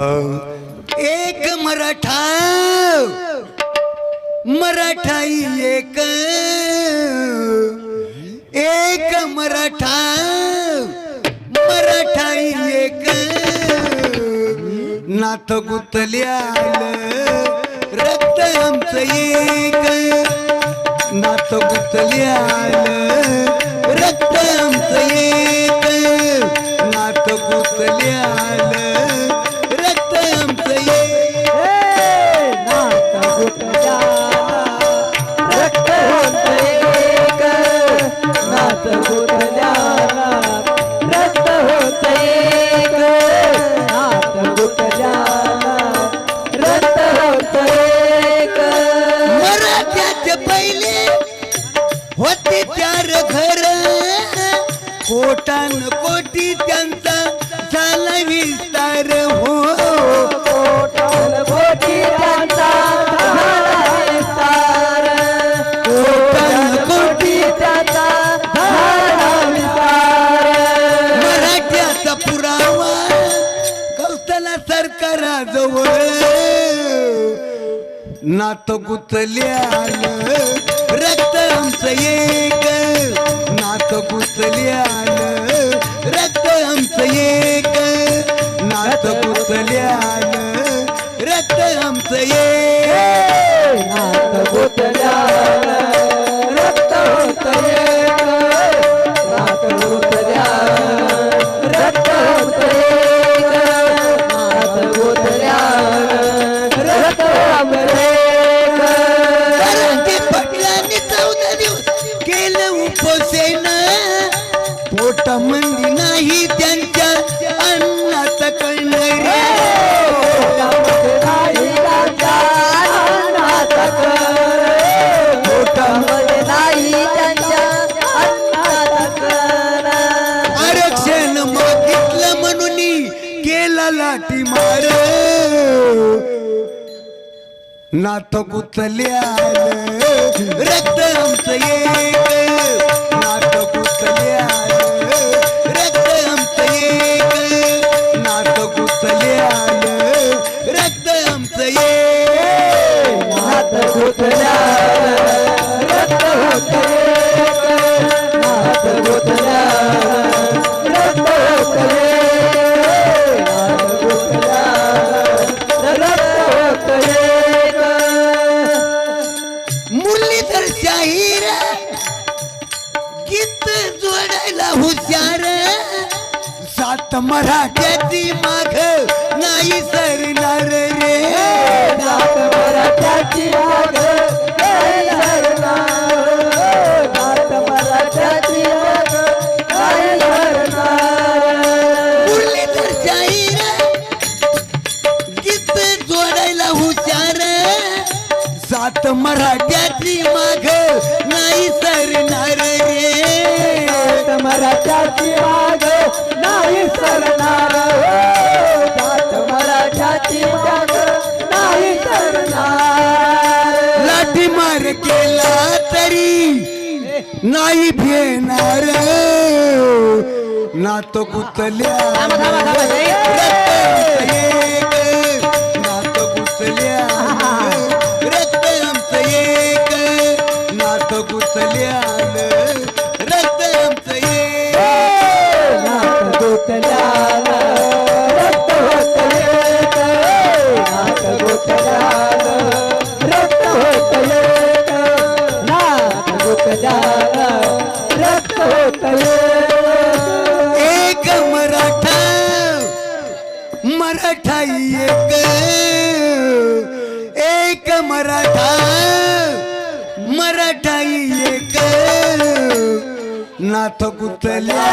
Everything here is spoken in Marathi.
एक मराठा मराठाई एक. एक मराठा मराठाई एक. नाथ गुतल्याल रक्त आमचं एक. नाथ गुतल्याल रक्त आमचं एक. नाथ गुतल्याल चार घर. कोटान कोटी त्यांचा झाला विस्तार. हो कोटान कोटी मराठ्याचा पुरावा कौतला सरकाराजवळ. नात गुतल्याल रक्त आमचं एक. नात गुतल्याल रक्त आमचं एक. नात गुतल्याल रक्त आमचं एक. मराठी लाटी लाठी मार. नाथ गुतल्या रक्त आमचं एक. नाथ गुतल्या रक्त आमचं एक. नाथ गुतल्याल रक्त आमचं एक. मुरलीधर सात मराठ्याची माग नाही सरणार रे. जोडायला हुशार सात मराठ्याची माग नाही सरणार रे. मराठ्याची माग नाही सरणार. जात मराठ्याची नाही सरणार. लाठी मार केला तरी नाही भेणार. नात गुतल्या नात गुतल्या रक्त आमचं एक नात गुतल्या एक मराठा मराठाई एक. एक मराठा मराठाई एक. नाथ गुतल्या